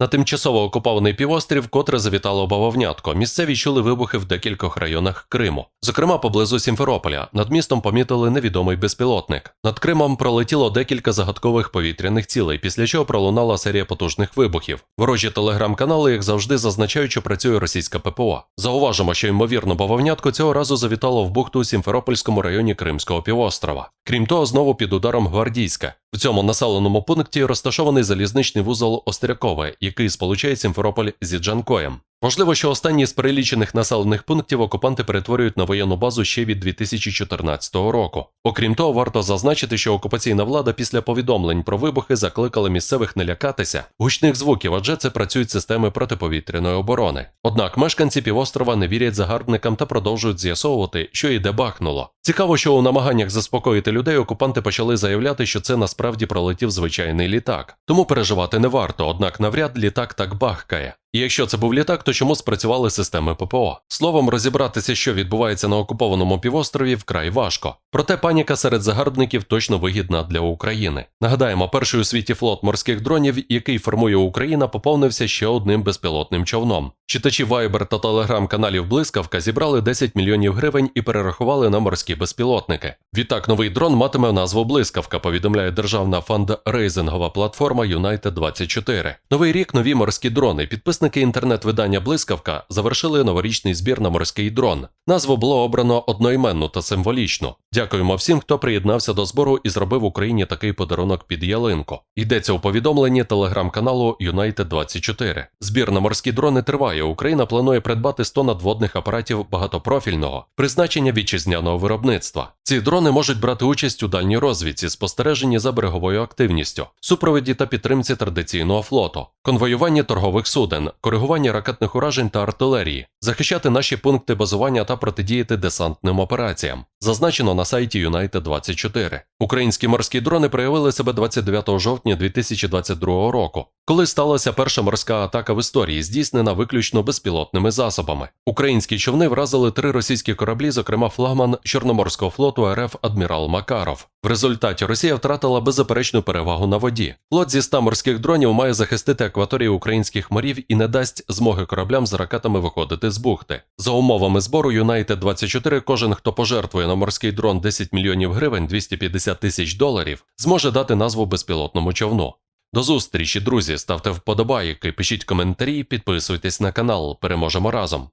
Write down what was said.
На тимчасово окупований півострів котре завітало бавовнятко. Місцеві чули вибухи в декількох районах Криму. Зокрема, поблизу Сімферополя. Над містом помітили невідомий безпілотник. Над Кримом пролетіло декілька загадкових повітряних цілей, після чого пролунала серія потужних вибухів. Ворожі телеграм-канали, як завжди, зазначають, що працює російська ППО. Зауважимо, що ймовірно бавовнятко цього разу завітало в бухту у Сімферопольському районі Кримського півострова. Крім того, знову під ударом Гвардійська. В цьому населеному пункті розташований залізничний вузол Острякове, який сполучає Сімферополь зі Джанкоєм. Можливо, що останній з перелічених населених пунктів окупанти перетворюють на воєнну базу ще від 2014 року. Окрім того, варто зазначити, що окупаційна влада після повідомлень про вибухи закликала місцевих не лякатися гучних звуків, адже це працюють системи протиповітряної оборони. Однак мешканці півострова не вірять загарбникам та продовжують з'ясовувати, що і де бахнуло. Цікаво, що у намаганнях заспокоїти людей окупанти почали заявляти, що це насправді пролетів звичайний літак. Тому переживати не варто, однак навряд літак так бахкає. І якщо це був літак, то чому спрацювали системи ППО? Словом, розібратися, що відбувається на окупованому півострові, вкрай важко. Проте паніка серед загарбників точно вигідна для України. Нагадаємо, перший у світі флот морських дронів, який формує Україна, поповнився ще одним безпілотним човном. Читачі Viber та телеграм-каналів Блискавка зібрали 10 мільйонів гривень і перерахували на морські безпілотники. Відтак новий дрон матиме назву Блискавка, повідомляє державна фандрейзингова платформа United 24 Новий рік нові морські дрони. Підписники інтернет-видання Блискавка завершили новорічний збір на морський дрон. Назву було обрано одноіменну та символічну. Дякуємо всім, хто приєднався до збору і зробив Україні такий подарунок під ялинку. Йдеться у повідомленні телеграм-каналу United 24 Збір на морські дрони триває. Україна планує придбати 100 надводних апаратів багатопрофільного призначення вітчизняного виробництва. Ці дрони можуть брати участь у дальній розвідці, спостереженні за береговою активністю, супроводі та підтримці традиційного флоту, конвоюванні торгових суден, коригуванні ракетних уражень та артилерії, захищати наші пункти базування та протидіяти десантним операціям. Зазначено на сайті United 24 Українські морські дрони проявили себе 29 жовтня 2022 року, коли сталася перша морська атака в історії, здійснена виключно безпілотними засобами. Українські човни вразили три російські кораблі, зокрема флагман Чорноморського флоту РФ Адмірал Макаров. В результаті Росія втратила беззаперечну перевагу на воді. Флот зі 100 морських дронів має захистити акваторії українських морів і не дасть змоги кораблям з ракетами виходити з бухти. За умовами збору United 24 кожен, хто пожертвує на морський дрон 10 мільйонів гривень 250 тисяч доларів, зможе дати назву безпілотному човну. До зустрічі, друзі, ставте вподобайки, пишіть коментарі, підписуйтесь на канал. Переможемо разом.